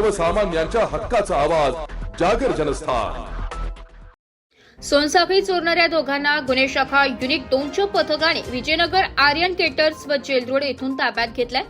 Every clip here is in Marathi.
सर्वसामान्यांच्या हक्काचा आवाज जागर जनस्थान. सोनसाखळी चोरणाऱ्या दोघांना गुन्हे शाखा युनिक दोनच्या पथकाने विजयनगर आर्यन केटर्स व जेलरोड येथून ताब्यात घेतलाय.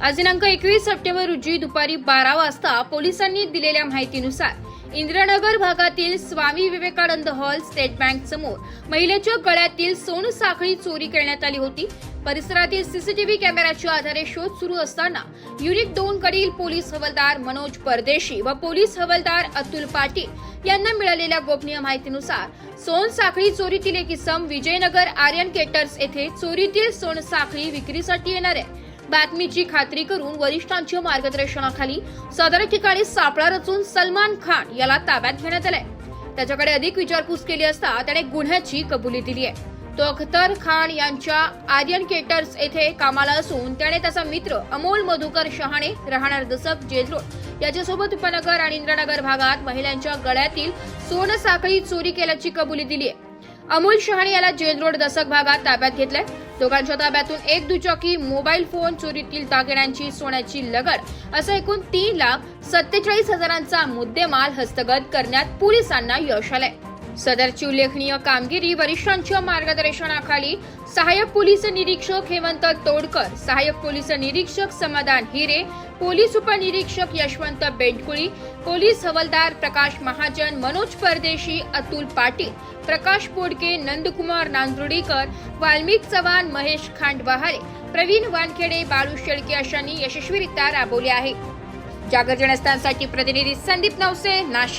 आज दिनांक एकवीस सप्टेंबर रोजी दुपारी बारा वाजता पोलिसांनी दिलेल्या माहितीनुसार इंद्रनगर भागातील Swami Vivekananda hall state bank समोर महिलेच्या गळ्यातील सोन साखळी चोरी करण्यात आली होती. परिसरातील सीसीटीव्ही कॅमेऱ्याच्या आधारे शोध सुरू असताना युनिट दोन कडील पोलीस हवालदार मनोज परदेशी व पोलीस हवालदार अतुल पाटील यांना मिळालेल्या गोपनीय माहितीनुसार सोन साखळी चोरीतील एक इसम विजयनगर आर्यन केटर्स येथे चोरीतील सोन साखळी विक्रीसाठी येणार आहे. बातमीची खात्री करून वरिष्ठांच्या मार्गदर्शनाखाली सदर ठिकाणी सापळा रचून सलमान खान याला ताब्यात घेण्यात आलाय. त्याच्याकडे अधिक विचारपूस केली असता त्याने गुन्ह्याची कबुली दिली आहे. तो अख्तर खान यांच्या आर्यन केटर्स येथे कामाला असून त्याने त्याचा मित्र अमोल मधुकर शहाणे राहणार दसक जेलरोड याच्यासोबत उपनगर आणि इंद्रनगर भागात महिलांच्या गळ्यातील सोन साखळी चोरी केल्याची कबुली दिली आहे. अमोल शहाणे याला जेल रोड दसक भागात ताब्यात घेतलंय. दोघांच्या ताब्यातून एक दुचाकी मोबाईल फोन चोरीतील दागिन्यांची सोन्याची लगड असं एकूण तीन लाख सत्तेचाळीस हजारांचा मुद्देमाल हस्तगत करण्यात पोलिसांना यश आलंय. सदरची उल्लेखनीय कामगिरी वरिष्ठांच्या मार्गदर्शनाखाली सहाय्यक पोलीस निरीक्षक हेमंत तोडकर सहाय्यक पोलीस निरीक्षक समाधान हिरे पोलीस उपनिरीक्षक यशवंत बेंडकुळी पोलीस हवलदार प्रकाश महाजन मनोज परदेशी अतुल पाटील प्रकाश पोडके नंदकुमार नांदुर्डीकर वाल्मिक चव्हाण महेश खांडबहारे प्रवीण वानखेडे बाळू शेळके अशांनी यशस्वीरित्या राबवले आहे. जागर जनस्थानसाठी प्रतिनिधी संदीप नवसे नाशिक.